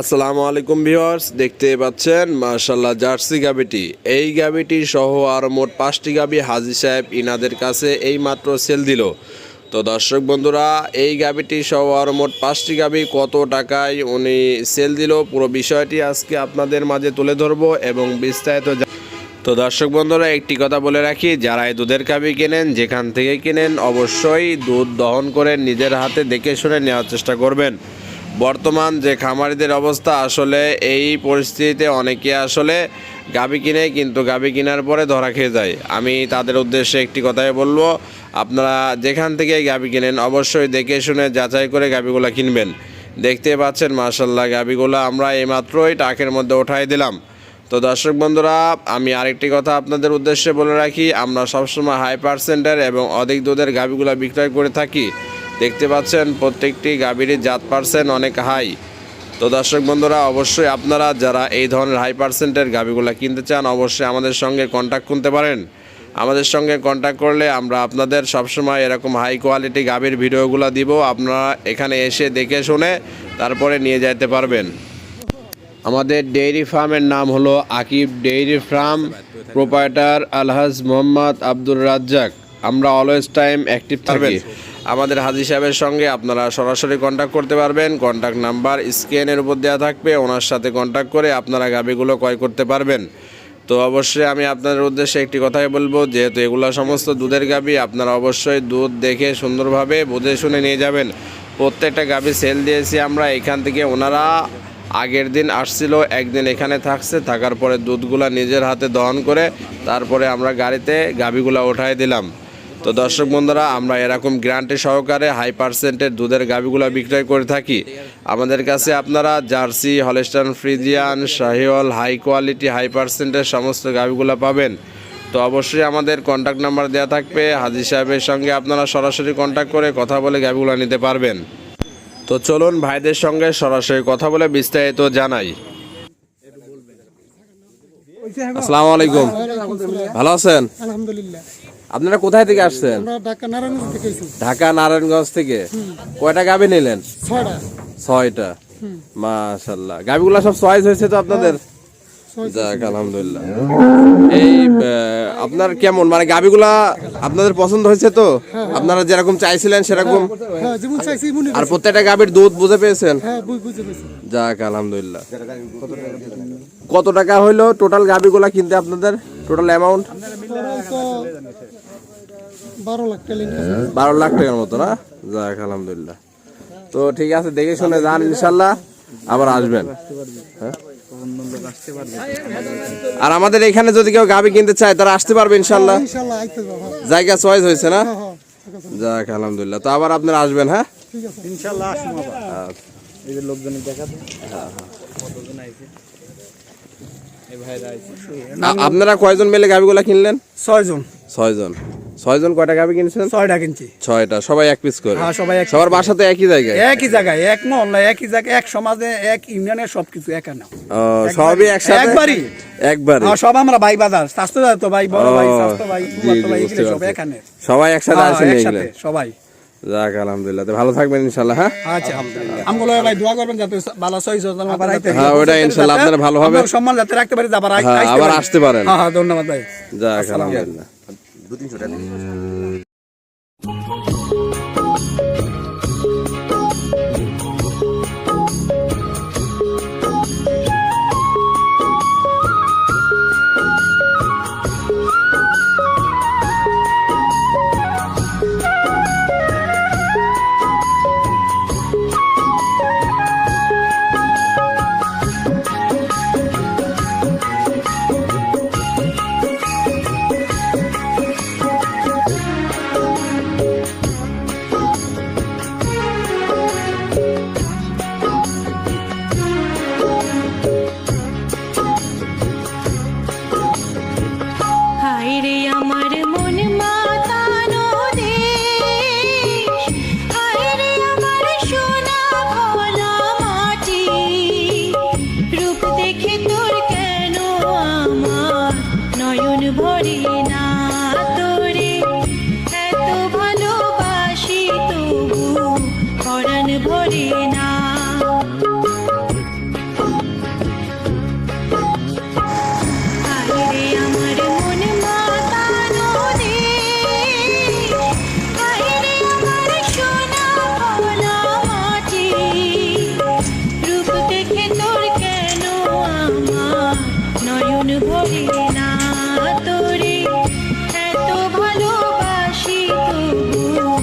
আসসালামু আলাইকুম ভিউয়ার্স, দেখতে পাচ্ছেন মাশাল্লাহ জার্সি গাবিটি। এই গাবিটি সহ আর মোট পাঁচটি গাবি হাজি সাহেব ইনাদের কাছে এই মাত্র সেল দিল। তো দর্শক বন্ধুরা, এই গাবিটি সহ আর মোট পাঁচটি গাবি কত টাকায় উনি সেল দিল, পুরো বিষয়টি আজকে আপনাদের মাঝে তুলে ধরবো এবং বিস্তারিত তো দর্শক বন্ধুরা, একটি কথা বলে রাখি যারা এই দুধের গাবি কেনেন, যেখান থেকে কেনেন, অবশ্যই দুধ দহন করে নিজের হাতে দেখে শুনে নেওয়ার চেষ্টা করবেন। বর্তমান যে খামারিদের অবস্থা, আসলে এই পরিস্থিতিতে অনেকে আসলে গাবি কিনে, কিন্তু গাবি কেনার পরে ধরা খেয়ে যায়। আমি তাদের উদ্দেশ্যে একটি কথাই বলব, আপনারা যেখান থেকে গাবি কিনেন, অবশ্যই দেখে শুনে যাচাই করে গাবিগুলো কিনবেন। দেখতে পাচ্ছেন মার্শাল্লাহ গাবিগুলো আমরা এইমাত্রই টাকের মধ্যে উঠাই দিলাম। তো দর্শক বন্ধুরা, আমি আরেকটি কথা আপনাদের উদ্দেশ্যে বলে রাখি, আমরা সবসময় হাই পার্সেন্টের এবং অধিক দুধের গাবিগুলো বিক্রয় করে থাকি। দেখতে পাচ্ছেন প্রত্যেকটি গাভীরই জাত পার্সেন্ট অনেক হাই তো দর্শক বন্ধুরা, অবশ্যই আপনারা যারা এই ধরনের হাই পার্সেন্টের গাভীগুলো কিনতে চান, অবশ্যই আমাদের সঙ্গে কন্ট্যাক্ট করতে পারেন। আমাদের সঙ্গে কন্ট্যাক্ট করলে আমরা আপনাদের সবসময় এরকম হাই কোয়ালিটি গাভীর ভিডিওগুলো দিব। আপনারা এখানে এসে দেখে শুনে তারপরে নিয়ে যেতে পারবেন। আমাদের ডেইরি ফার্মের নাম হলো Akib dairy farm. Proprietor Alhaj Mohammad Abdur Razzak. আমরা অলওয়েজ টাইম অ্যাক্টিভ থাকি। আমাদের হাজি সাহেবের সঙ্গে আপনারা সরাসরি কন্ট্যাক্ট করতে পারবেন। কন্ট্যাক্ট নাম্বার স্ক্যানের উপর দেওয়া থাকবে। ওনার সাথে কন্ট্যাক্ট করে আপনারা গাবিগুলো ক্রয় করতে পারবেন। তো অবশ্যই আমি আপনাদের উদ্দেশ্যে একটি কথাই বলব, যেহেতু এগুলো সমস্ত দুধের গাবি, আপনারা অবশ্যই দুধ দেখে সুন্দরভাবে বুঝে শুনে নিয়ে যাবেন। প্রত্যেকটা গাবি সেল দিয়েছি আমরা, এখান থেকে ওনারা আগের দিন আসছিল, একদিন এখানে থাকছে, থাকার পরে দুধগুলা নিজের হাতে দহন করে তারপরে আমরা গাড়িতে গাবিগুলা উঠাই দিলাম। তো দর্শক বন্ধুরা আমরা এরকম গ্যারান্টি সহকারে হাই পার্সেন্টের দুধের গাবিগুলা বিক্রয় করে থাকি। আমাদের কাছে আপনারা Jersey Holstein Friesian Sahiwal high quality high পার্সেন্টের সমস্ত গাবিগুলা পাবেন। তো অবশ্যই আমাদের কন্ট্যাক্ট নাম্বার দেওয়া থাকবে। হাজি সাহেবের সঙ্গে আপনারা সরাসরি কন্ট্যাক্ট করে কথা বলে গাবিগুলো নিতে পারবেন। তো চলুন ভাইদের সঙ্গে সরাসরি কথা বলে বিস্তারিত জানাই। আসসালামু আলাইকুম। ভালো আছেন? আলহামদুলিল্লাহ। আপনারা কোথায় থেকে আসছেন? ঢাকা নারায়ণগঞ্জ থেকে কয়টা গাবি নিলেন? ছয়টা। মাশাল্লাহ গাবিগুলা সব চয়েস হয়েছে তো আপনাদের? ছয়- যাক আলহামদুলিল্লাহ। এই আপনার কেমন? মানে গাবিগুলা আপনাদের পছন্দ হয়েছে তো? আপনারা যেরকম চাইছিলেন সেরকম? হ্যাঁ আর প্রত্যেকটা গাবির দুধ বুঝে পেয়েছেন? হ্যাঁ যাক আলহামদুলিল্লাহ। কত টাকা হইল টোটাল গাবিগুলা কিনতে আপনাদের? টোটাল অ্যামাউন্ট বারো লাখ বারো লাখ টাকার মতো না? যাক আলহামদুলিল্লাহ। তো ঠিক আছে দেখে শুনে যান ইনশাল্লাহ। আবার আসবেন। হ্যাঁ? আর আমাদের এখানে যদি কেউ গাবি কিনতে চায় তারা আসতে পারবে ইনশাল্লাহ। হ্যাঁ। জায়গা চয়েস হয়েছে না? হ্যাঁ, হ্যাঁ যাক আলহামদুলিল্লাহ। তো আবার আপনারা আসবেন হ্যাঁ? ইনশাল্লাহ আসুন আবার। এই যে লোকজনের দেখাতে এই ভাইরা আইছে। আপনারা কয়জন মিলে গাবিগুলা কিনলেন? ছয়জন। ছয়জন। ছয়জন কয়টা গাবি কিনছেন ছয়টা কিনছি। ছয়টা সবাই এক পিস করে। হ্যাঁ, সবাই এক- সবার বাসাতে একই জায়গায়? একই জায়গায় এক মহল্লা একই জায়গায় এক সমাজে এক ইউনিয়নের সবকিছু এক না সবই একসাথে? একবারই। আর সব আমরা ভাই বাজার স্বাস্থ্য তো ভাই বড় ভাই স্বাস্থ্য ভাই ভাই সব এখানে সবাই একসাথে হ্যাঁ, আসে নিয়ে একসাথে, গেলেন সবাই। যাক আলহামদুলিল্লাহ। ভালো থাকবেন ইনশাল্লাহ হ্যাঁ? আচ্ছা আমগুলো ভাই দোয়া করবেন যাতে ভালো সহি আবার আইতে হ্যাঁ, ওটা আপনারা ভালো হবে। সম্মান যাতে রাখতে পারি আবার হ্যাঁ, আইতে আবার আসতে পারেন। হ্যাঁ হ্যাঁ ধন্যবাদ ভাই। যাক আলহামদুলিল্লাহ। দু তিনশো টাকা বাইরে আমার